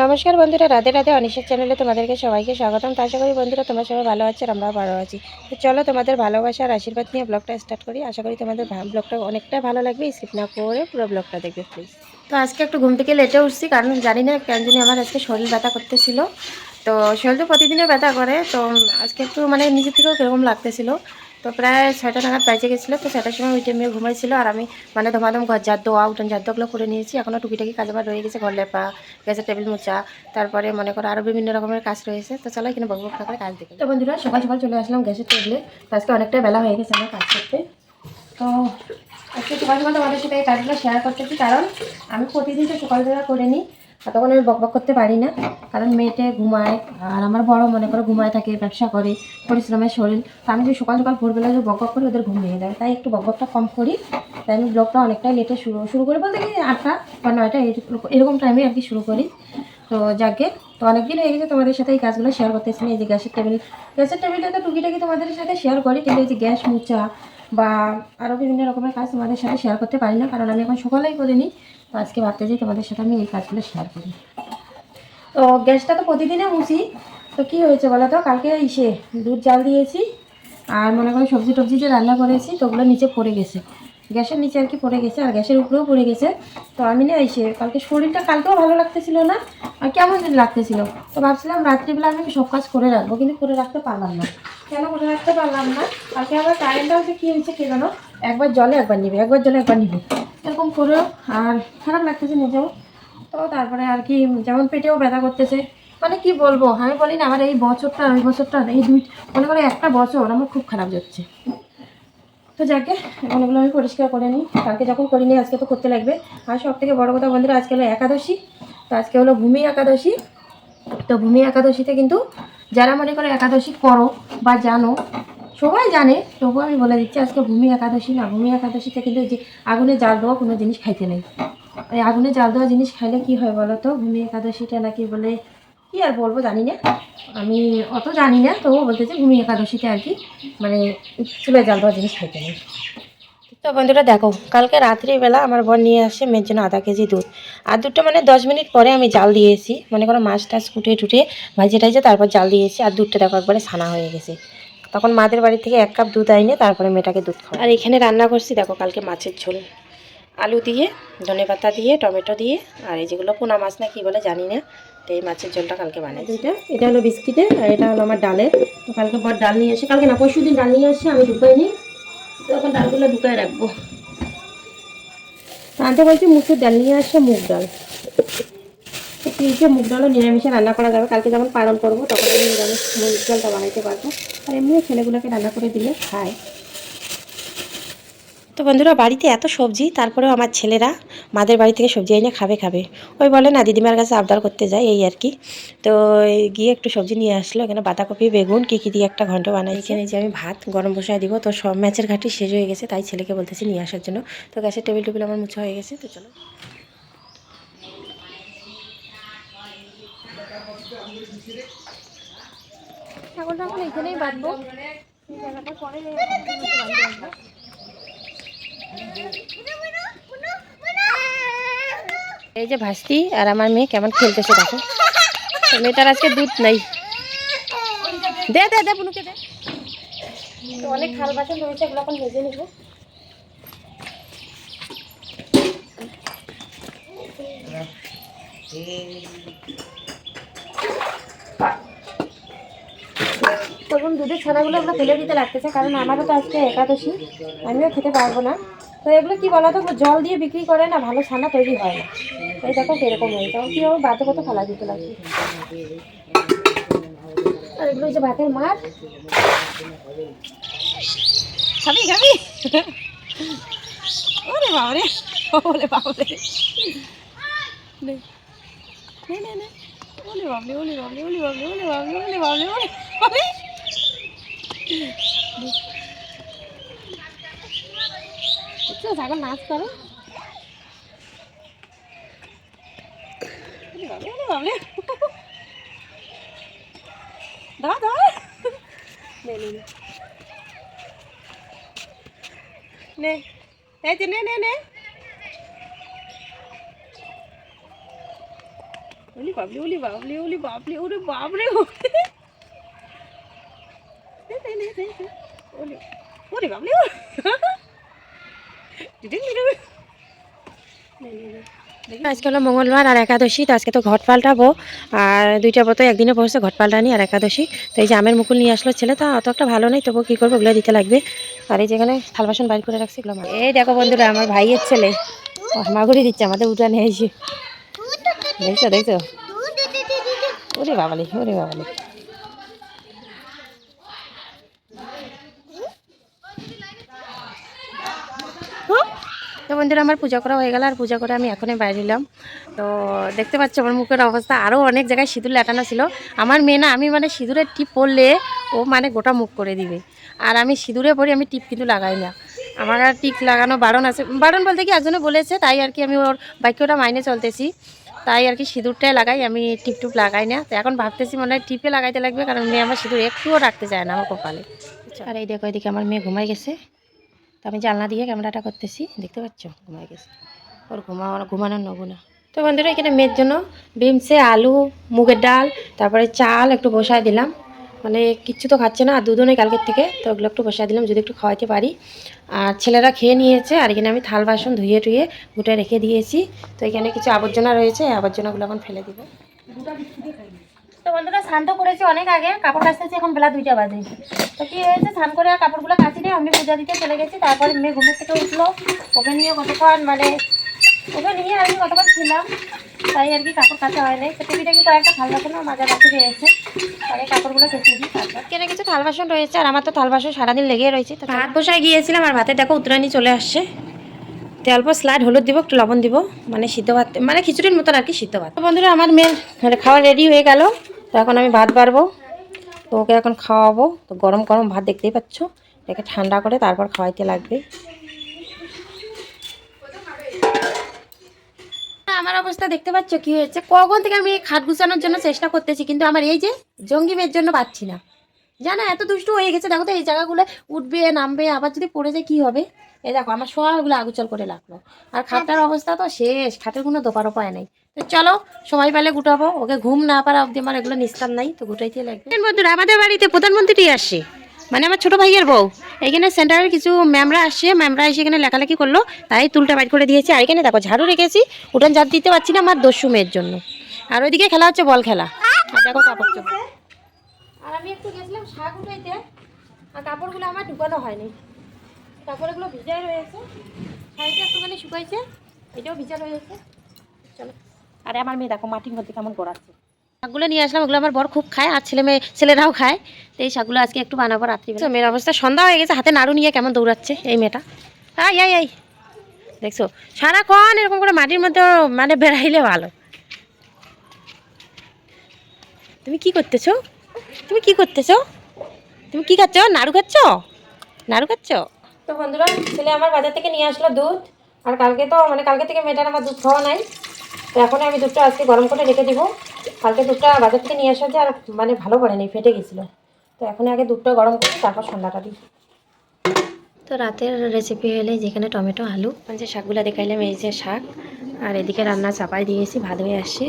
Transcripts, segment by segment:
নমস্কার বন্ধুরা, রাধে রাধে অনিশের চ্যানেলে তোমাদেরকে সবাইকে স্বাগতম। তা আশা করি বন্ধুরা তোমরা সবাই ভালো আছো আমরাও ভালো আছি। তো চলো তোমাদের ভালোবাসা আর আশীর্বাদ নিয়ে ব্লগটা স্টার্ট করি। আশা করি তোমাদের ব্লগটা অনেকটা ভালো লাগবে। স্কিপ না করে পুরো ব্লগটা দেখবে প্লিজ তো আজকে একটু ঘুম থেকে লেটে উঠছি, কারণ জানি না কেন জানি আমার আজকে শরীর ব্যথা করতেছিল। তো শরীর তো প্রতিদিনই ব্যথা করে, তো আজকে একটু মানে নিজের থেকেও কীরকম লাগতেছিল। তো প্রায় ছয়টা নাগাদ বেজে গেছিল, তো ছয়টার সময় ওইটা টাইমে ঘুমাইছিল আর আমি মানে ধমাধম ঘর, জাত দোয়া, উঠান দোয়াগুলো করে নিয়েছি। এখনও টুকিটাকি কাজ আমার রয়ে গেছে, ঘর লেপা, গ্যাসের টেবিল মোচা তারপরে মনে করো আরও বিভিন্ন রকমের কাজ রয়েছে। তো চলো এখানে বকবক করে কাজ দেখি। তো বন্ধুরা, সকাল সকাল চলে আসলাম গ্যাসের টেবিলে। আজকে অনেকটা বেলা হয়ে গেছে আমার কাজ করতে। তো আজকে সকাল সকাল তোমাদের সাথে এই কাজগুলো শেয়ার করতেছি কারণ আমি প্রতিদিন তো সকালবেলা করে নিই। তখন আমি বকবক করতে পারি না, কারণ মেয়েটে ঘুমায়, আর আমার বড় মনে করো ঘুমায় থাকে, ব্যবসা করে, পরিশ্রমের শরীর। তো আমি যদি সকাল সকাল ভোরবেলা যে বকবক করি, ওদের ঘুম ভেঙে দেয় তাই একটু বকবকটা কম করি। তাই আমি ব্লগটা অনেকটাই লেটে শুরু শুরু করি বলতে কি আটটা বা নয়টা এরকম টাইমে আর কি শুরু করি। তো যাকে তো অনেকদিন হয়ে গেছে তোমাদের সাথে এই কাজগুলো শেয়ার করতেছি এই যে গ্যাসের টেবিল। গ্যাসের টেবিলটা তো টুকিটাকি তোমাদের সাথে শেয়ার করি, কিন্তু এই যে গ্যাস, মুচা বা আরও বিভিন্ন রকমের কাজ তোমাদের সাথে শেয়ার করতে পারি না, কারণ আমি এখন সকালেই করিনি। তো আজকে ভাবতে যাই তোমাদের সাথে আমি এই কাজগুলো শেয়ার করি। তো গ্যাসটা তো প্রতিদিনে মুছি। তো কি হয়েছে বলো তো? কালকে ইসে দুধ জাল দিয়েছি, আর মনে করো সবজি টবজি যে রান্না করেছি, তো ওগুলো নিচে পড়ে গেছে। গ্যাসের নিচে আর কি পড়ে গেছে, আর গ্যাসের উপরেও পড়ে গেছে। তো আমি না এসে কালকে শরীরটা কালকেও ভালো লাগতেছিল না, আর কেমন যেন লাগতেছিল। তো ভাবছিলাম রাত্রিবেলা আমি সব কাজ করে রাখব, কিন্তু করে রাখতে পারলাম না। কেন করে রাখতে পারলাম না? কালকে আবার কারেন্টটাও যে কী হয়েছে কে জানো? একবার জলে একবার নিবে, একবার জলে একবার নিবে। এরকম করেও আর খারাপ লাগতেছে নিজেও তো তারপরে আর কি, যেমন পেটেও ব্যথা করতেছে। মানে কি বলব, আমি বলি না, আমার এই বছরটা, ওই বছরটা এই দুই, মনে করে একটা বছর আমার খুব খারাপ যাচ্ছে। তো যাকে এখন এগুলো আমি পরিষ্কার করে নিই। কালকে যখন করিনি, আজকে তো করতে লাগবে। আর সব থেকে বড়ো কথা বন্ধুরা, আজকে হলো একাদশী। তো আজকে হলো ভূমি একাদশী। তো ভূমি একাদশীতে কিন্তু যারা মনে করে একাদশী করো বা জানো, সবাই জানে, তবুও আমি বলে দিচ্ছি আজকে ভূমি একাদশী না। ভূমি একাদশীতে কিন্তু যে আগুনে জাল দেওয়া কোনো জিনিস খাইতে নেই। এই আগুনে জাল দেওয়া জিনিস খাইলে কি হয় বলো তো? ভূমি একাদশীটা নাকি বলে কি আর বলব জানি না। আমি অত জানি না তবুও বলতেছি ভূমি একাদশীতে আর কি মানে চুলে জাল দেওয়া জিনিস খাইতে নেই। তো বন্ধুরা দেখো কালকে রাত্রিবেলা আমার বোন নিয়ে আসে মেয়ের জন্য আধা কেজি দুধ। আর দুধটা মানে দশ মিনিট পরে আমি জাল দিয়েছি মনে করো মাছ টাছ কুটে টুটে ভাজে টাইজে তারপর জাল দিয়েছি আর দুধটা দেখো একবারে ছানা হয়ে গেছে। তখন মাদের বাড়ি থেকে এক কাপ দুধ আইনে তারপরে মেয়েটাকে দুধ খাওয়া আর এখানে রান্না করছি দেখো কালকে মাছের ঝোল। আলু দিয়ে ধনে পাতা দিয়ে টমেটো দিয়ে আর এই যেগুলো পোনা মাছ না কি বলে জানি না। তো এই মাছের ঝোলটা কালকে বানাই এটা এটা হলো বিস্কিটে আর এটা হলো আমার ডালের। তো কালকে বর ডাল নিয়ে এসে কালকে না, পরশু দিন ডাল নিয়ে আসে, আমি ঢুকাই নিই তো এখন ডালগুলো ঢুকায় রাখব। আনতে বলছি মুসুর ডাল নিয়ে আসছে মুগ ডাল। মুগ ডালও নিরামিষে রান্না করা যাবে। কালকে যখন পালন করব, তখন আমি নিরামিষ মুগ ডালটা বানাইতে পারব। আর এমনিও ছেলেগুলোকে রান্না করে দিলে খায়। তো বন্ধুরা বাড়িতে এত সবজি তারপরেও আমার ছেলেরা মাদের বাড়ি থেকে সবজি এনে খাবে খাবে। ওই বলে না দিদিমার কাছে আবদার করতে যায় এই আর কি। তো গিয়ে একটু সবজি নিয়ে আসলো এখানে বাঁধাকপি বেগুন কী কী দিয়ে একটা ঘন্ট বানাই। এখানে যে আমি ভাত গরম বসায় দিব তো সব ম্যাচের ঘাটি শেষ হয়ে গেছে তাই ছেলেকে বলতেছি নিয়ে আসার জন্য। তো গ্যাসের টেবিল টেবিল আমার মুছা হয়ে গেছে তো চলো। এখন এখানেই বাঁধবো। এই জায়গাটা পরে এই যে ভাস্তি আর আমার মেয়ে কেমন খেলতেছে দেখো। মেয়েটার আজকে দুধ নাই। দে দে দে দে। অনেক খাল বাসন রয়েছে এগুলো এখন ভেজে নিব। তখন দুধের ছানাগুলো আমরা ফেলে দিতে লাগতেছে, কারণ আমারও তো আজকে একাদশী, আমিও খেতে পারব না। তো এগুলো কি বলো তো জল দিয়ে বিক্রি করে না, ভালো ছানা তৈরি হয় না। এই দেখো কীরকম তখন কী হবে বাধ্য কত ফেলা দিতে লাগবে আর এগুলো হচ্ছে ভাতের মাছ। খাবি খাবি ওরে বাবরে ওলে বাবরে। নে নে নে ওলে বাবলে ওলে বাবলে ওলে বাবলে ওলে বাবলে ওলে বাবলে ওলে বাবলে দেখছ ছাগল নাচ করো ওলে বাবলে ওলে বাবলে দাঁড়া দাঁড়া নে নে নে নে এই যে নে নে নে ওলি বাবলি ওলি বাবলি ওলি বাবলি ওরে বাবরে ওলি ওরে বাবলি আজকে হলো মঙ্গলবার আর একাদশী, তো আজকে তো ঘট পাল্টাবো। আর দুইটা ব্রত একদিনে পড়ছে, ঘট পাল্টানি আর একাদশী। তো এই যে আমের মুকুল নিয়ে আসলো ছেলে, তো অত একটা ভালো নেই তবু কী করব, ওগুলো দিতে লাগবে। আর এই যেখানে থাল বাসন বাইর করে রাখছি, এগুলো এই দেখো বন্ধুরা, আমার ভাইয়ের ছেলে। হামাগুড়ি দিচ্ছে, আমাদের উঠানে এসে। দেখছ দেখছ? ওরে বাবালি ওরে বাবালি। তো বন্ধুরা আমার পূজা করা হয়ে গেল, আর পূজা করে আমি এখনই বাইরে এলাম। তো দেখতে পাচ্ছি আমার মুখের অবস্থা আরও অনেক জায়গায় সিঁদুর লাটানো ছিল। আমার মেয়ে না, আমি মানে সিঁদুরের টিপ পরলে ও মানে গোটা মুখ করে দিবে। আর আমি সিঁদুরে পরি, আমি টিপ কিন্তু লাগাই না। আমার আর টিপ লাগানো বারণ আছে। বারণ বলতে কি একজনে বলেছে, তাই আর কি আমি ওর বাক্যটা মাইনে চলতেছি। তাই আর কি সিঁদুরটাই লাগাই, আমি টিপ টুপ লাগাই না। তো এখন ভাবতেছি মনে হয় টিপে লাগাইতে লাগবে, কারণ মেয়ে আমার সিঁদুর একটুও রাখতে চায় না আমার কপালে। আর এই দেখো, এদিকে আমার মেয়ে ঘুমাই গেছে। তো আমি জানলা দিয়ে ক্যামেরাটা করতেছি, দেখতে পাচ্ছ? ঘুমাই গেছে। ওর ঘুমানো ঘুমানোর নগুনা তো বন্ধুরা, এখানে মেয়ের জন্য বিমসে আলু, মুগের ডাল, তারপরে চাল একটু বসায় দিলাম। মানে কিচ্ছু তো খাচ্ছে না, আর দুধও নেই কালকের থেকে, তো ওগুলো একটু বসায় দিলাম যদি একটু খাওয়াইতে পারি। আর ছেলেরা খেয়ে নিয়েছে, আর এখানে আমি থাল বাসন ধুয়ে টুয়ে গুটে রেখে দিয়েছি। তো এখানে কিছু আবর্জনা রয়েছে আবর্জনাগুলো এখন ফেলে দিব। তো বন্ধুরা স্নান তো করেছি অনেক আগে কাপড় কাচতেছি এখন বেলা দুইটা বাজে। তো কি হয়েছে স্নান করে আর কাপড়গুলো কাচি নিয়ে আমি পূজা দিতে চলে গেছি তারপরে মেয়ে ঘুমের থেকে উঠল। ওকে নিয়ে কতক্ষণ মানে ওকে নিয়ে আমি কতক্ষণ ছিলাম তাই আর কি কাপড় কাচা হয় নাই। তো টিভিটা কি কয়েকটা থাল বাসন মাজা বাকি রয়েছে আর কাপড়গুলো কেচে দিই তারপর। কেন কিছু থাল বাসন রয়েছে আর আমার তো থাল বাসন সারাদিন লেগে রয়েছে তো ভাত বসায় গিয়েছিলাম আর ভাতের দেখো উত্তরানি চলে আসছে। তো অল্প স্লাইড হলুদ দিব একটু লবণ দিব মানে সিদ্ধ ভাত মানে খিচুড়ির মতন আর কি সিদ্ধ ভাত। তো বন্ধুরা আমার মেয়ের মানে খাওয়া রেডি হয়ে গেল। তো এখন আমি ভাত বাড়বো। তো ওকে এখন খাওয়াবো। তো গরম গরম ভাত দেখতেই পাচ্ছ। এটাকে ঠান্ডা করে তারপর খাওয়াইতে লাগবে। আমার অবস্থা দেখতে পাচ্ছ কি হয়েছে? কখন থেকে আমি খাট গুছানোর জন্য চেষ্টা করতেছি, কিন্তু আমার এই যে জঙ্গি মেয়ের জন্য পাচ্ছি না। জানো, এত দুষ্টু হয়ে গেছে, দেখো তো এই জায়গাগুলো উঠবে, নামবে, আবার যদি পড়ে যায় কি হবে? এই দেখো, আমার সবগুলো আগুচল করে লাগল আর খাটটার অবস্থা তো শেষ, খাটের কোনো দোপার উপায় নেই। তো চলো সময় পেলে গুটাবো, ওকে ঘুম না পারা অবধি আমার এগুলো নিস্তার নাই, তো গুটাইতে লাগবে। বন্ধুরা, আমাদের বাড়িতে প্রধানমন্ত্রী আসে মানে আমার ছোট ভাইয়ের বউ। এখানে সেন্টারের কিছু ম্যামরা আসছে ম্যামরা এসে এখানে লেখালেখি করল, তাই তুলটা বাইট করে দিয়েছি। আর এখানে দেখো, ঝাড়ু রেখেছি, উঠান ঝাড় দিতে পারছি না আমার দস্যু মেয়ের জন্য। আর ওইদিকে খেলা হচ্ছে বল খেলা। আর দেখো কাপড় চোপড়। আর আমি একটু গেছিলাম শাক উঠাইতে, আর কাপড়গুলো আমার ঢুকানো হয়নি। কাপড়গুলো ভিজাই রয়েছে শাড়িটা একটুখানি শুকাইছে, এটাও ভিজা রয়েছে চলো। আরে আমার মেয়ে দেখো, মাটির মধ্যে কেমন গড়াচ্ছে। শাকগুলো নিয়ে আসলাম, ওগুলো আমার বর খুব খায়, আর ছেলে মেয়ে, ছেলেরাও খায়। তো এই শাকগুলো আজকে একটু বানাবো রাত্রিবেলা। মেয়ের অবস্থা, সন্ধ্যা হয়ে গেছে, হাতে নাড়ু নিয়ে কেমন দৌড়াচ্ছে এই মেয়েটা। আই আই আই দেখছ, সারাক্ষণ এরকম করে মাটির মধ্যে মানে বেড়াইলে ভালো। তুমি কি করতেছো? তুমি কি করতেছো? তুমি কি খাচ্ছ? নাড়ু খাচ্ছ? নাড়ু খাচ্ছ? তো বন্ধুরা ছেলে আমার বাজার থেকে নিয়ে আসলো দুধ। আর কালকে তো মানে কালকে থেকে মেয়েটার আমার দুধ খাওয়া নাই। তো এখন আমি দুধটা আজকে গরম করে রেখে দিব। কালকে দুধটা বাজার থেকে নিয়ে আসা যে আর মানে ভালো পড়েনি ফেটে গেছিল। তো এখন আগে দুধটা গরম করি তারপর সন্ধ্যাটা দিই। তো রাতের রেসিপি হলে যেখানে টমেটো আলু যে শাকগুলো দেখাইলাম এই যে শাক। আর এদিকে রান্না চাপাই দিয়েছি ভাত হয়ে আসছে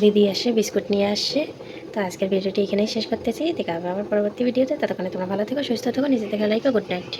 দিদি আসে বিস্কুট নিয়ে আসছে। তো আজকের ভিডিওটি এখানেই শেষ করতেছি। দেখা হবে আমার পরবর্তী ভিডিওতে। ততক্ষণে তোমরা ভালো থেকো, সুস্থ থেকো, নিজে থেকে লাইক গুড নাইট